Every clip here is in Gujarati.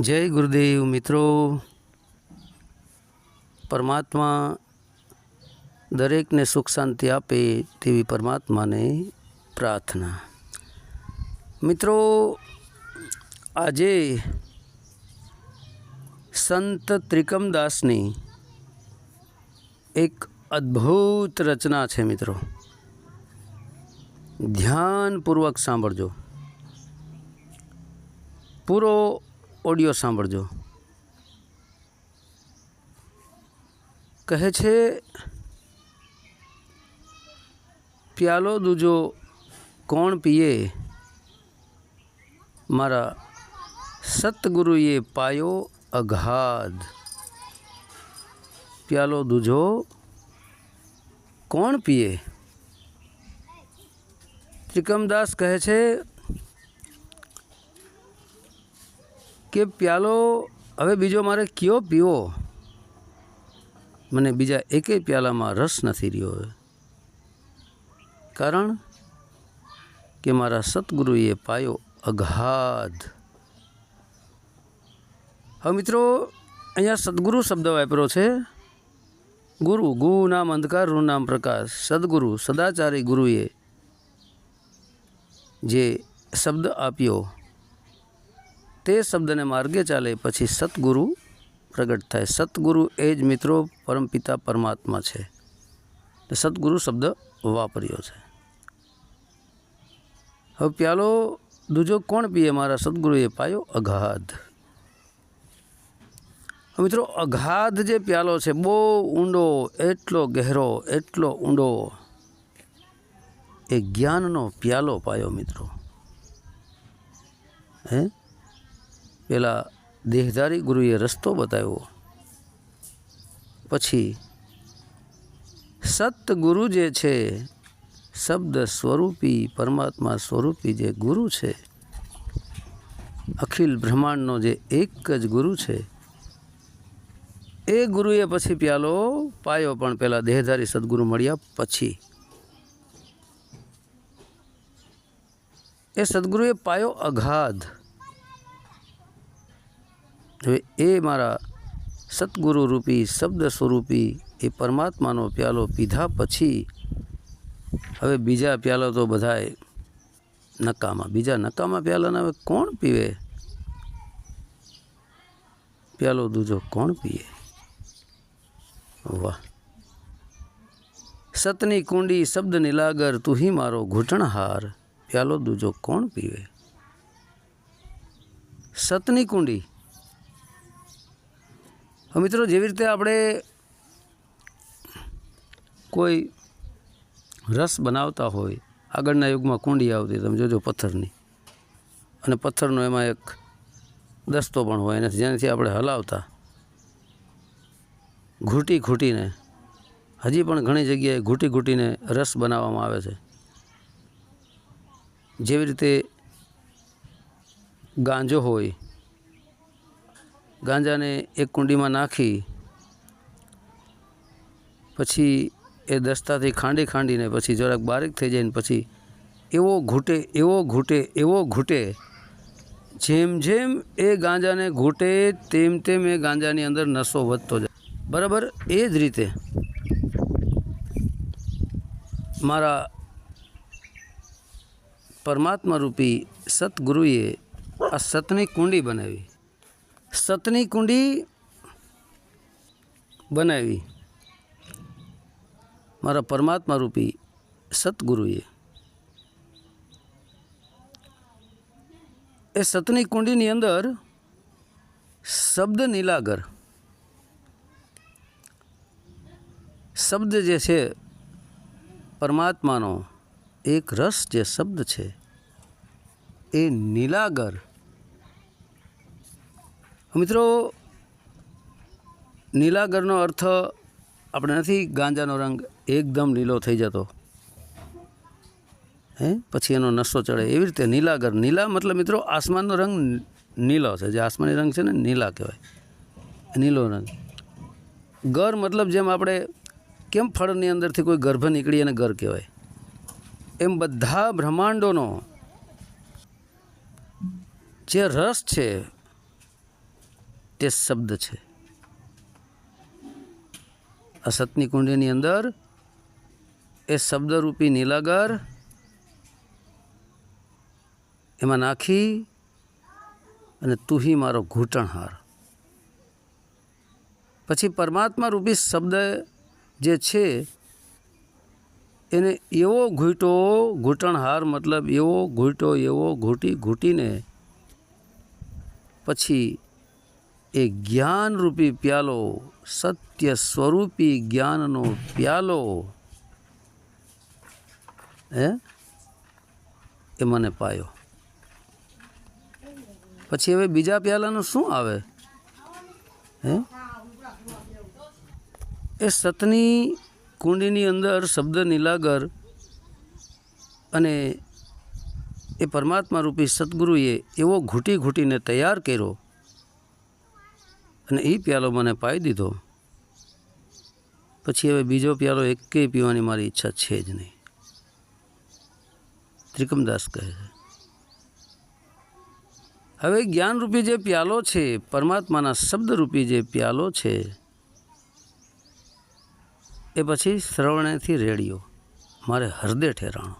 જય ગુરુદેવ મિત્રો. પરમાત્મા દરેકને સુખ શાંતિ આપે તેવી પરમાત્માને પ્રાર્થના. મિત્રો, આજે સંત ત્રિકમદાસની એક અદ્ભુત રચના છે મિત્રો. ધ્યાનપૂર્વક સાંભળજો. પૂરો ઓડિયો સાંભળજો. કહે છે, પ્યાલો દૂજો કોણ પીએ? મારા સતગુરુએ પાયો અઘાધ. પ્યાલો દૂજો કોણ પીએ? ત્રિકમદાસ કહે છે કે પ્યાલો, હવે બીજો મારે કયો પીવો? મને બીજા એકેય પ્યાલામાં રસ નથી રહ્યો. હવે કારણ કે મારા સદગુરુએ પાયો અઘાધ હવે મિત્રો, અહીંયા સદગુરુ શબ્દ વાપરો છે. ગુરુ ગુ નામ અંધકાર રૂ નામ પ્રકાશ. સદગુરુ, સદાચારી ગુરુએ જે શબ્દ આપ્યો તે શબ્દને માર્ગે ચાલે પછી સતગુરુ પ્રગટ થાય. સતગુરુ એ જ મિત્રો પરમપિતા પરમાત્મા છે. સતગુરુ શબ્દ વાપર્યો છે. હવે પ્યાલો, દૂજો કોણ પીએ? મારા સદગુરુએ પાયો અગાધ. મિત્રો અઘાધ જે પ્યાલો છે, બહુ ઊંડો, એટલો ગહેરો, એટલો ઊંડો, એ જ્ઞાનનો પ્યાલો પાયો મિત્રો. હે? પેલા દેહધારી ગુરુએ રસ્તો બતાવ્યો. પછી, સતગુરુ જે છે, શબ્દ સ્વરૂપી, પરમાત્મા સ્વરૂપી જે ગુરુ છે, અખિલ બ્રહ્માંડનો જે એક જ ગુરુ છે, એ ગુરુએ પછી પ્યાલો પાયો પણ પેલા દેહધારી સદગુરુ મળ્યા પછી. એ સદગુરુએ પાયો અગાધ હવે એ મારા સતગુરુ રૂપી, શબ્દ સ્વરૂપી, એ પરમાત્માનો પ્યાલો પીધા પછી હવે બીજા પ્યાલો તો બધાય નકામા. બીજા નકામા પ્યાલાને હવે કોણ પીવે? પ્યાલો દૂજો કોણ પીએ? વાહ. સતની કુંડી શબ્દ નીલાગર તું હી મારો ઘૂંટણહાર. પ્યાલો દૂજો કોણ પીવે? સતની કુંડી. હવે મિત્રો, જેવી રીતે આપણે કોઈ રસ બનાવતા હોય, આગળના યુગમાં કુંડી આવતી તમે જોજો પથ્થરની. અને પથ્થરનો એમાં એક દસ્તો પણ હોય એનાથી, જેનાથી આપણે હલાવતા. ઘૂંટી ઘૂંટીને, હજી પણ ઘણી જગ્યાએ ઘૂંટી ઘૂંટીને રસ બનાવવામાં આવે છે. જેવી રીતે ગાંજો હોય ગાંજાને એક કુંડીમાં નાખી, પછી એ દસ્તાથી ખાંડી ખાંડીને પછી જરાક બારીક થઈ જાય ને પછી એવો ઘૂંટે એવો ઘૂંટે એવો ઘૂંટે, જેમ જેમ એ ગાંજાને ઘૂંટે, તેમ તેમ એ ગાંજાની અંદર નશો વધતો જાય. બરાબર? એ જ રીતે મારા પરમાત્મા રૂપી સતગુરુએ આ સતની કુંડી બનાવી. સતની કુંડી બનાવી. મારા પરમાત્મા રૂપી સતગુરુએ. એ સતની કુંડીની અંદર શબ્દ નીલાગર શબ્દ જે છે, પરમાત્માનો એક રસ જે શબ્દ છે, એ નીલાગર મિત્રો, નીલાગરનો અર્થ આપણે નથી ગાંજાનો રંગ, એકદમ લીલો થઈ જતો. હે? પછી એનો નશો ચડે. એવી રીતે નીલાગર. નીલા મતલબ મિત્રો, આસમાનનો રંગ નીલો છે. જે આસમાની રંગ છે ને, નીલા કહેવાય. નીલો રંગ. ગર મતલબ જેમ આપણે, કેમ ફળની અંદરથી કોઈ ગર્ભ નીકળી અને ગર કહેવાય? એમ બધા બ્રહ્માંડોનો જે રસ છે તે શબ્દ છે. આ સતની કુંડીની અંદર એ શબ્દરૂપી નીલાગર, એમાં નાખી અને તુહી મારો ઘૂંટણહાર. પછી પરમાત્મા રૂપી શબ્દ જે છે, એને એવો ઘૂંટો, ઘૂંટણહાર મતલબ એવો ઘૂંટો, એવો ઘૂંટી, ઘૂંટીને પછી એ જ્ઞાનરૂપી પ્યાલો સત્ય સ્વરૂપી જ્ઞાનનો પ્યાલો. હે? એ મને પાયો. પછી હવે બીજા પ્યાલાનું શું આવે? હે? એ સતની કુંડીની અંદર શબ્દ નીલાગર અને એ પરમાત્મા રૂપી સદગુરુએ એવો ઘૂંટી ઘૂંટીને તૈયાર કર્યો અને એ પ્યાલો મને પાઈ દીધો. પછી હવે બીજો પ્યાલો એકેય પીવાની મારી ઈચ્છા છે જ નહીં. ત્રિકમદાસ કહે છે, હવે જ્ઞાનરૂપી જે પ્યાલો છે, પરમાત્માના શબ્દરૂપી જે પ્યાલો છે, એ પછી શ્રવણેથી રેડિયો, મારે હૃદય ઠેરાણો.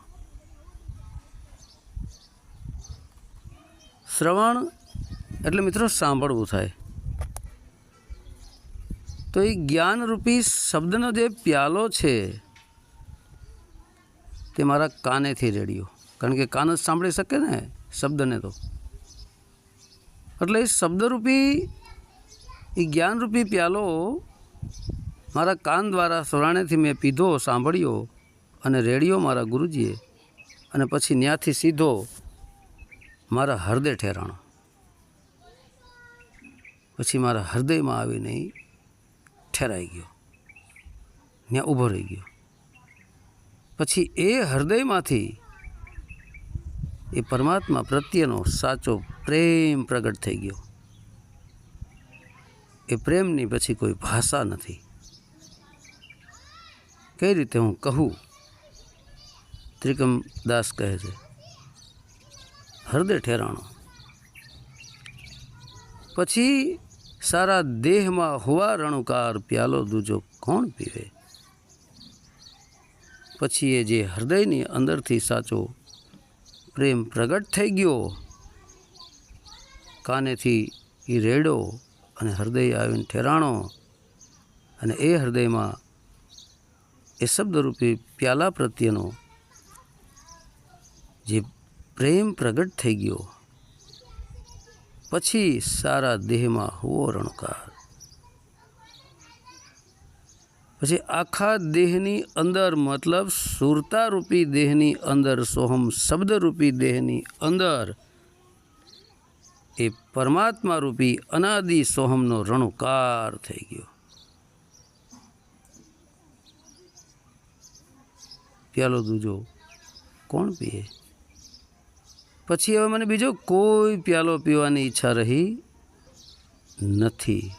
શ્રવણ એટલે મિત્રો સાંભળવું થાય. તો એ જ્ઞાનરૂપી શબ્દનો જે પ્યાલો છે, તે મારા કાનેથી રેડિયો. કારણ કે કાન જ સાંભળી શકે ને શબ્દને તો. એટલે એ શબ્દરૂપી, એ જ્ઞાનરૂપી પ્યાલો મારા કાન દ્વારા સોરાણેથી મેં પીધો, સાંભળ્યો અને રેડિયો મારા ગુરુજીએ અને પછી ત્યાંથી સીધો મારા હૃદય ઠેરાણો. પછી મારા હૃદયમાં ઈ ઠેરાઈ ગયો. ત્યાં ઊભો રહી ગયો. પછી એ હૃદયમાંથી એ પરમાત્મા પ્રત્યેનો સાચો પ્રેમ પ્રગટ થઈ ગયો. એ પ્રેમની પછી કોઈ ભાષા નથી. કઈ રીતે હું કહું? ત્રિકમ દાસ કહે છે, હૃદય ઠેરાણો. પછી સારા દેહમાં હોવા રણુકાર પ્યાલો દૂજો કોણ પીવે? પછી એ જે હૃદયની અંદરથી સાચો પ્રેમ પ્રગટ થઈ ગયો, કાનેથી એ રેડો અને હૃદય આવીને ઠેરાણો અને એ હૃદયમાં એ શબ્દરૂપી પ્યાલા પ્રત્યેનો જે પ્રેમ પ્રગટ થઈ ગયો. પછી સારા દેહમાં હોવો રણકાર. પછી આખા દેહની અંદર મતલબ સુરતારૂપી દેહની અંદર, સોહમ શબ્દરૂપી દેહની અંદર એ પરમાત્મા રૂપી અનાદિ સોહમનો રણુકાર થઈ ગયો. પ્યાલો દૂજો કોણ પીએ? પછી હવે મને બીજો કોઈ પ્યાલો પીવાની ઈચ્છા રહી નથી.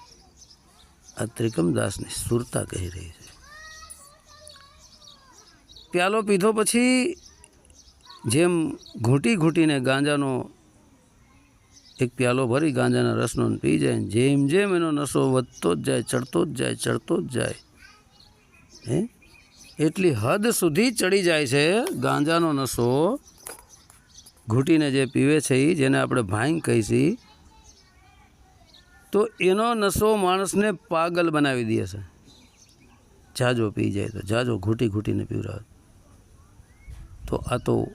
આ ત્રિકમદાસની સુરતા કહી રહી છે. પ્યાલો પીધો પછી જેમ ઘૂંટી ઘૂંટીને ગાંજાનો એક પ્યાલો ભરી ગાંજાના રસનો પી જાય જેમ જેમ એનો નશો વધતો જ જાય, ચડતો જ જાય, ચડતો જ જાય, હે? એટલી હદ સુધી ચડી જાય છે ગાંજાનો નશો ઘૂંટીને જે પીવે છે એ જેને આપણે ભાંગ કહીશી તો એનો નશો માણસને પાગલ બનાવી દે છે. જાજો પી જાય તો, જાજો ઘૂંટી ઘૂંટીને પીવરાવે. તો આ તો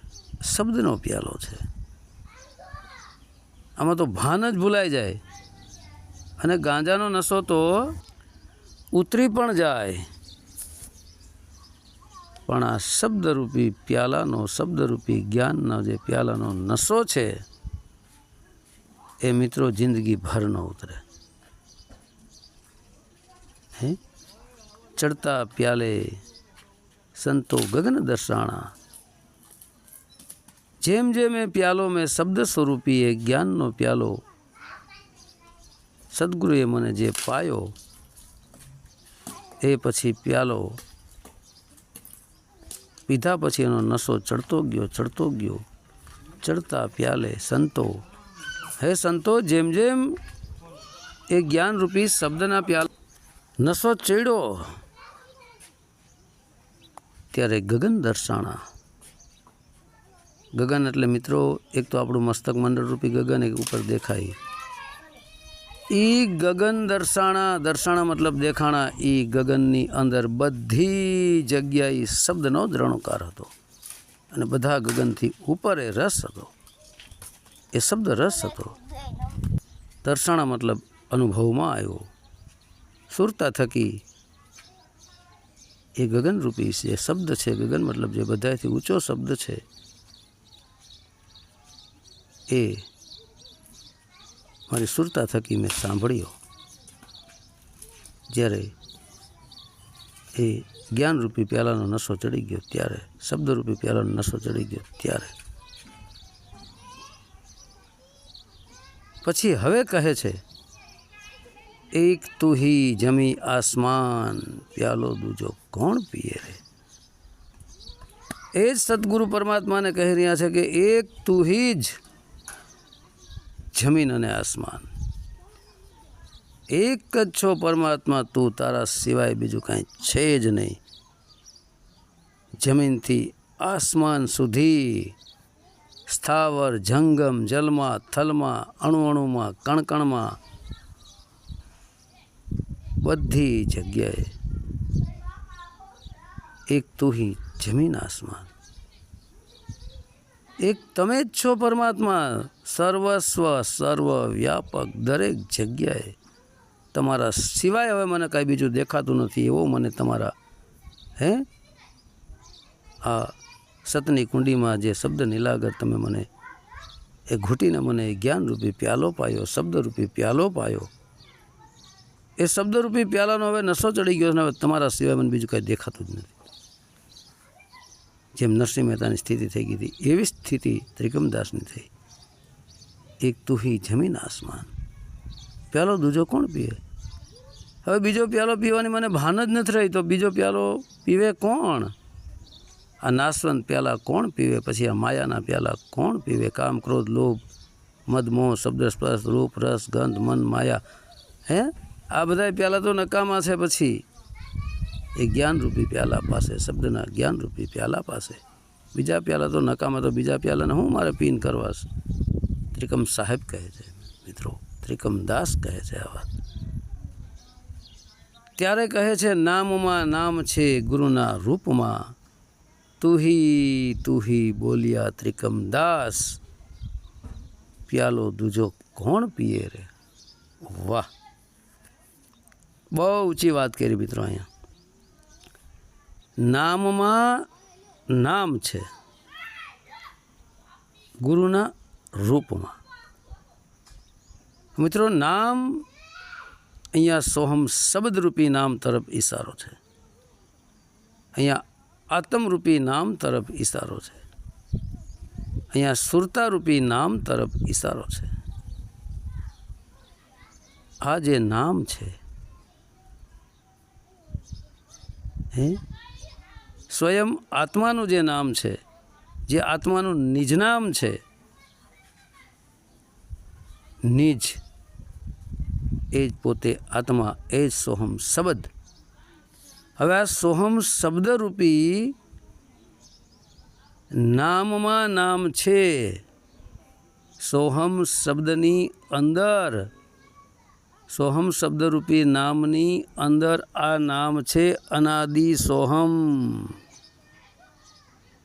શબ્દનો પ્યાલો છે. આમાં તો ભાન જ ભૂલાઈ જાય. અને ગાંજાનો નશો તો ઉતરી પણ જાય. પણ આ શબ્દરૂપી પ્યાલાનો, શબ્દરૂપી જ્ઞાનનો જે પ્યાલાનો નશો છે, એ મિત્રો જિંદગી ભર ન ઉતરે. હે? ચડતા પ્યાલે સંતો ગગન દર્શાણા. જેમ જેમ એ પ્યાલો મેં શબ્દ સ્વરૂપી એ જ્ઞાનનો પ્યાલો, સદગુરુએ મને જે પાયો, એ પછી પ્યાલો પીધા પછી એનો નશો ચડતો ગયો ચડતો ગયો. ચડતા પ્યાલે સંતો, હે સંતો, જેમ જેમ એ જ્ઞાનરૂપી શબ્દના પ્યાલ નશો ચડ્યો. ત્યારે ગગન દર્શાણા. ગગન એટલે મિત્રો, એક તો આપણું મસ્તક મંડળ રૂપી ગગન, એક ઉપર દેખાય. ઈ ગગન દર્શાણા દર્શાણા મતલબ દેખાણા, ઈ ગગનની અંદર બધી જગ્યાએ શબ્દનો જ હતો. અને બધા ગગનથી ઉપર એ રસ હતો. એ શબ્દ રસ હતો. દર્શાણા મતલબ અનુભવમાં આવ્યો. સુરતા થકી એ ગગનરૂપી જે શબ્દ છે, ગગન મતલબ જે બધાથી ઊંચો શબ્દ છે, એ મારી સુરતા થકી મેં સાંભળ્યો. જ્યારે એ જ્ઞાનરૂપી પ્યાલાનો નશો ચડી ગયો, ત્યારે, શબ્દરૂપી પ્યાલાનો નશો ચડી ગયો, ત્યારે. પછી હવે કહે છે, એક તુહી જમી આસમાન, પ્યાલો દૂજો કોણ પીએ રે? એ જ સદગુરુ પરમાત્માને કહી રહ્યા છે કે, એક તુહી જ જમીન અને આસમાન. એક જ છો પરમાત્મા, તું તારા સિવાય બીજું કાંઈ છે જ નહીં. જમીનથી આસમાન સુધી. સ્થાવર, જંગમ, જલમાં, થલમાં અણુ અણુમાં કણકણમાં. બધી જગ્યાએ એક તુહી જમીન, આસમાન. એક તમે જ છો પરમાત્મા. સર્વસ્વ સર્વ વ્યાપક દરેક જગ્યાએ. તમારા સિવાય હવે મને કાંઈ બીજું દેખાતું નથી એવો મને તમારા, હે? આ સતની કુંડીમાં જે શબ્દ નીલાગર તમે મને, એ ઘૂંટીને મને જ્ઞાનરૂપી પ્યાલો પાયો, શબ્દરૂપી પ્યાલો પાયો. એ શબ્દરૂપી પ્યાલાનો હવે નશો ચડી ગયો છે હવે તમારા સિવાય મને બીજું કાંઈ દેખાતું જ નથી. જેમ નરસિંહ મહેતાની સ્થિતિ થઈ ગઈ હતી, એવી સ્થિતિ ત્રિકમદાસની થઈ. એક તુહી જમીન આસમાન. પ્યાલો દૂજો કોણ પીએ? હવે બીજો પ્યાલો પીવાની મને ભાન જ નથી રહી, તો બીજો પ્યાલો પીવે કોણ? આ નાશવંત પ્યાલા કોણ પીવે? પછી આ માયાના પ્યાલા કોણ પીવે? કામ, ક્રોધ, લોભ મદમોહ શબ્દ, સ્પર્શ, રૂપ, રસ, ગંધ, મન, માયા. હે? આ બધા પ્યાલા તો નકામા છે પછી. એ જ્ઞાનરૂપી પ્યાલા પાસે, શબ્દના જ્ઞાનરૂપી પ્યાલા પાસે. બીજા પ્યાલા તો નકામા તો બીજા પ્યાલાને હું મારે પીન કરવા છે ત્રિકમ સાહેબ કહે છે, મિત્રો, ત્રિકમ દાસ કહે છે આ વાત. ત્યારે કહે છે, નામમાં નામ છે ગુરુના રૂપમાં. તુહી તુહી બોલ્યા ત્રિકમ દાસ. પ્યાલો દૂજો કોણ પીએ રે? વાહ. બહુ ઊંચી વાત કરી, મિત્રો, અહીંયા. નામમાં નામ છે. ગુરુના રૂપમાં. મિત્રો, નામ અહીંયા સોહમ શબ્દરૂપી નામ તરફ ઈશારો છે. અહીંયા આત્મરૂપી નામ તરફ ઈશારો છે. અહીંયા સુરતારૂપી નામ તરફ ઈશારો છે. આ જે નામ છે, હે સ્વયં આત્માનું જે નામ છે, જે આત્માનું નિજ નામ છે, નિજ, એ જ પોતે આત્મા, એ જ સોહમ શબ્દ. હવે આ સોહમ શબ્દરૂપી નામમાં નામ છે. સોહમ શબ્દની અંદર, સોહમ શબ્દરૂપી નામની અંદર આ નામ છે અનાદિ સોહમ.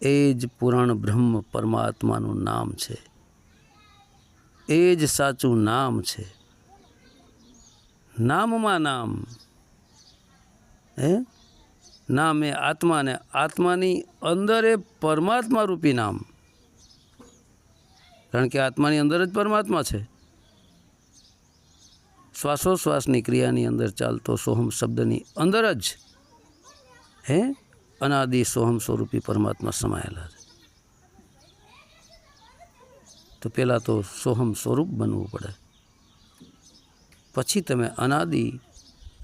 એ જ પુરાણ બ્રહ્મ પરમાત્માનું નામ છે. એ જ સાચું નામ છે. નામમાં નામ. હે? નામ એ આત્માને. આત્માની અંદર એ પરમાત્મા રૂપી નામ. કારણ કે આત્માની અંદર જ પરમાત્મા છે. શ્વાસોશ્વાસની ક્રિયાની અંદર ચાલતો સોહમ શબ્દની અંદર જ. હે? અનાદિ સોહમ સ્વરૂપી પરમાત્મા સમાયેલા છે. તો પહેલાં તો સોહમ સ્વરૂપ બનવું પડે. પછી તમે અનાદિ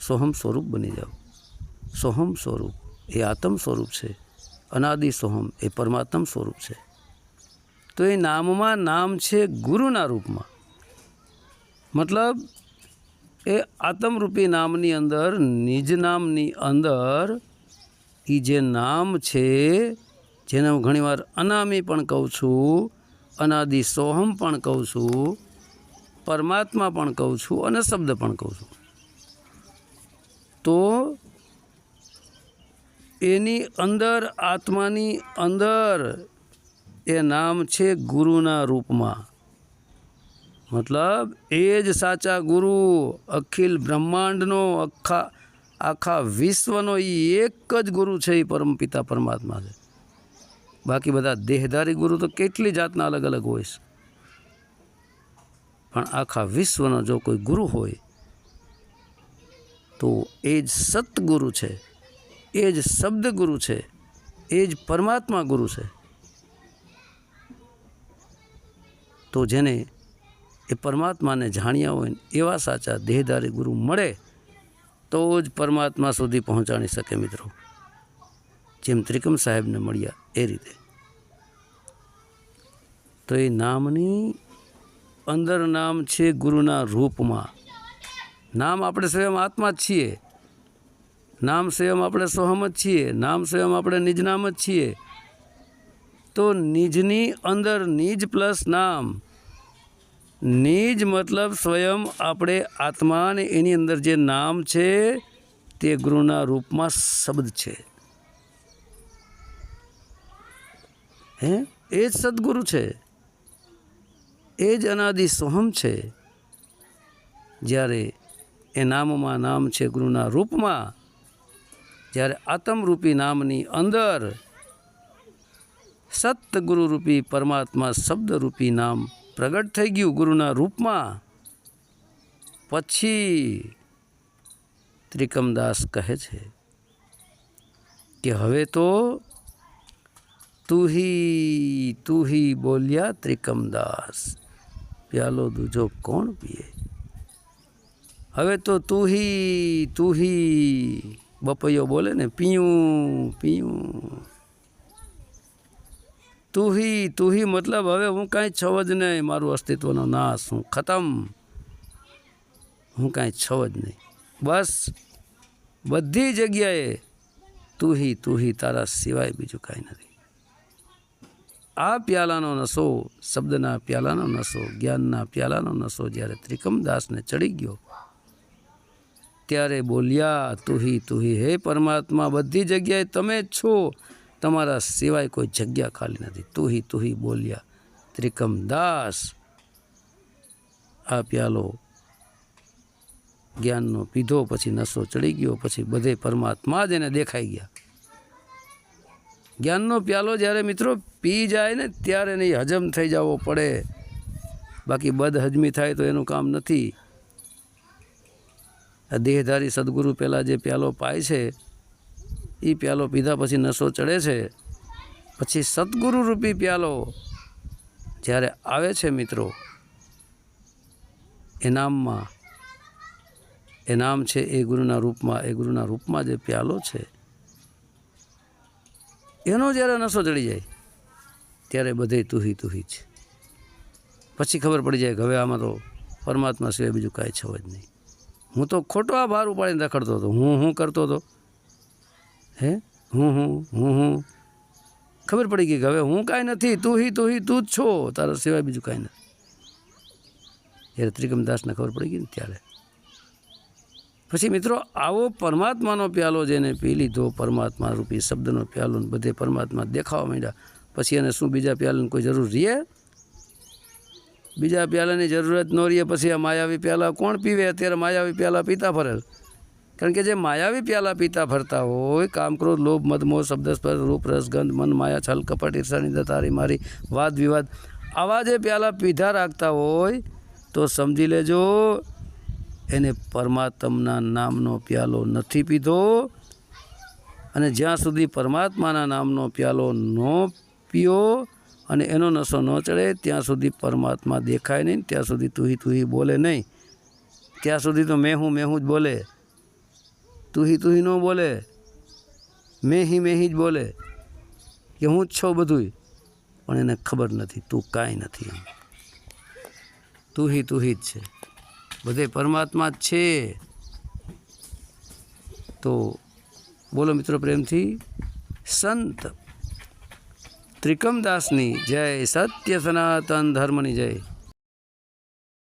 સોહમ સ્વરૂપ બની જાઓ. સોહમ સ્વરૂપ એ આત્મ સ્વરૂપ છે. અનાદિ સોહમ એ પરમાત્મ સ્વરૂપ છે. તો એ નામમાં નામ છે ગુરુના રૂપમાં. મતલબ એ આત્મરૂપી નામની અંદર, નિજ નામની અંદર એ જે નામ છે, જેને હું ઘણીવાર અનામી પણ કહું છું, અનાદિ સોહમ પણ કહું છું, પરમાત્મા પણ કહું છું અને શબ્દ પણ કહું છું. તો એની અંદર, આત્માની અંદર એ નામ છે ગુરુના રૂપમાં. મતલબ એ જ સાચા ગુરુ, અખિલ બ્રહ્માંડનો આખા આખા વિશ્વનો એ એક જ ગુરુ છે એ પરમપિતા પરમાત્મા છે. બાકી બધા દેહધારી ગુરુ તો કેટલી જાતના અલગ અલગ હોય છે. પણ આખા વિશ્વનો જો કોઈ ગુરુ હોય, તો એ જ સતગુરુ છે, એ જ શબ્દ ગુરુ છે, એ જ પરમાત્મા ગુરુ છે. તો જેને એ પરમાત્માને જાણ્યા હોય ને એવા સાચા દેહધારી ગુરુ મળે તો જ પરમાત્મા સુધી પહોંચાડી શકે મિત્રો. જેમ ત્રિકમ સાહેબને મળ્યા એ રીતે. તો એ નામની અંદર નામ છે ગુરુના રૂપમાં. નામ આપણે સ્વયં આત્મા જ છીએ. નામ સ્વયં આપણે સોહમ જ છીએ. નામ સ્વયં આપણે નિજ નામ જ છીએ. તો નિજની અંદર નિજ પ્લસ નામ. નિજ મતલબ સ્વયં આપણે આત્મા અને એની અંદર જે નામ છે, તે ગુરુના રૂપમાં શબ્દ છે. હે? એ જ સદગુરુ છે. એ જ અનાદિ સોહમ છે. જ્યારે એ નામમાં નામ છે ગુરુના રૂપમાં, જ્યારે આત્મરૂપી નામની અંદર સતગુરુરૂપી પરમાત્મા શબ્દરૂપી નામ પ્રગટ થઈ ગયું ગુરુના રૂપમાં. પછી ત્રિકમદાસ કહે છે કે હવે તો તુહી તુહી બોલ્યા ત્રિકમદાસ, પ્યાલો દૂજો કોણ પીએ? હવે તો તુહી તુહી, બપૈયો બોલે ને, પીયું પીયું. તુહી તુહી મતલબ હવે હું કાંઈ છવ જ નહીં, મારું અસ્તિત્વનો નાશ હું ખતમ. હું કાંઈ છવ જ નહીં. બસ, બધી જગ્યાએ તુહી તુહી તારા સિવાય બીજું કાંઈ નથી. આ પ્યાલાનો નશો શબ્દના પ્યાલાનો નશો જ્ઞાનના પ્યાલાનો નશો જ્યારે ત્રિકમદાસને ચડી ગયો, ત્યારે બોલ્યા, તુહી તુહી, હે પરમાત્મા, બધી જગ્યાએ તમે જ છો. તમારા સિવાય કોઈ જગ્યા ખાલી નથી. તુહી તુહી બોલ્યા ત્રિકમદાસ આ પ્યાલો જ્ઞાનનો પીધો, પછી નશો ચડી ગયો, પછી બધે પરમાત્મા જ એને દેખાઈ ગયા. જ્ઞાનનો પ્યાલો જ્યારે મિત્રો પી જાય ને ત્યારે એને હજમ થઈ જવો પડે. બાકી બદહજમી થાય તો એનું કામ નથી. આ દેહધારી સદગુરુ પહેલાં જે પ્યાલો પાય છે એ પ્યાલો પીધા પછી નશો ચડે છે. પછી સદગુરુ રૂપી પ્યાલો જ્યારે આવે છે મિત્રો, એ નામમાં, એ નામ છે એ ગુરુના રૂપમાં, એ ગુરુના રૂપમાં જે પ્યાલો છે, એનો જ્યારે નશો ચડી જાય, ત્યારે બધે તુહી તુહી છે. પછી ખબર પડી જાય કે હવે આમાં તો પરમાત્મા સિવાય બીજું કાંઈ છે જ નહીં. હું તો ખોટો આ ભાર ઉપાડીને રખડતો હતો. હું હું કરતો હતો? હે? હું હું હું હું. ખબર પડી ગઈ કે હવે હું કાંઈ નથી, તું હી તું હી, તું જ છો. તારા સિવાય બીજું કાંઈ નથી. જ્યારે ત્રિકમદાસને ખબર પડી ગઈ ને ત્યારે. પછી મિત્રો, આવો પરમાત્માનો પ્યાલો જેને પી લીધો. પરમાત્મા રૂપી શબ્દનો પ્યાલો બધે પરમાત્મા દેખાવા માંડ્યા. પછી એને શું બીજા પ્યાલાની કોઈ જરૂર રહીએ બીજા પ્યાલાની જરૂરત ન રહીએ પછી આ માયાવી પ્યાલા કોણ પીવે? અત્યારે માયાવી પ્યાલા પીતા ફરે કારણ કે જે માયાવી પ્યાલા પીતા ફરતા હોય કામક્રોધ લોભ, મદ, મોહ, શબ્દ, સ્પર્શ, રૂપ, રસ, ગંધ, મન, માયા, છલ, કપટ, ઈર્ષા તારી, મારી, વાદ, વિવાદ, આવા જે પ્યાલા પીધા રાખતા હોય, તો સમજી લેજો, એને પરમાત્માના નામનો પ્યાલો નથી પીધો. અને જ્યાં સુધી પરમાત્માના નામનો પ્યાલો ન પીયો અને એનો નશો ન ચડે, ત્યાં સુધી પરમાત્મા દેખાય નહીં, ત્યાં સુધી તુહી તુહી બોલે નહીં. ત્યાં સુધી તો મેં હું મેં હું જ બોલે. તુહી તુહી ન બોલે, મેહી મેહી જ બોલે, કે હું જ છો બધું પણ એને ખબર નથી, તું કાંઈ નથી એમ. તુહી તુહી જ છે. બધે પરમાત્મા જ છે. તો બોલો મિત્રો પ્રેમથી, સંત ત્રિકમદાસની જય, સત્ય સનાતન ધર્મની જય.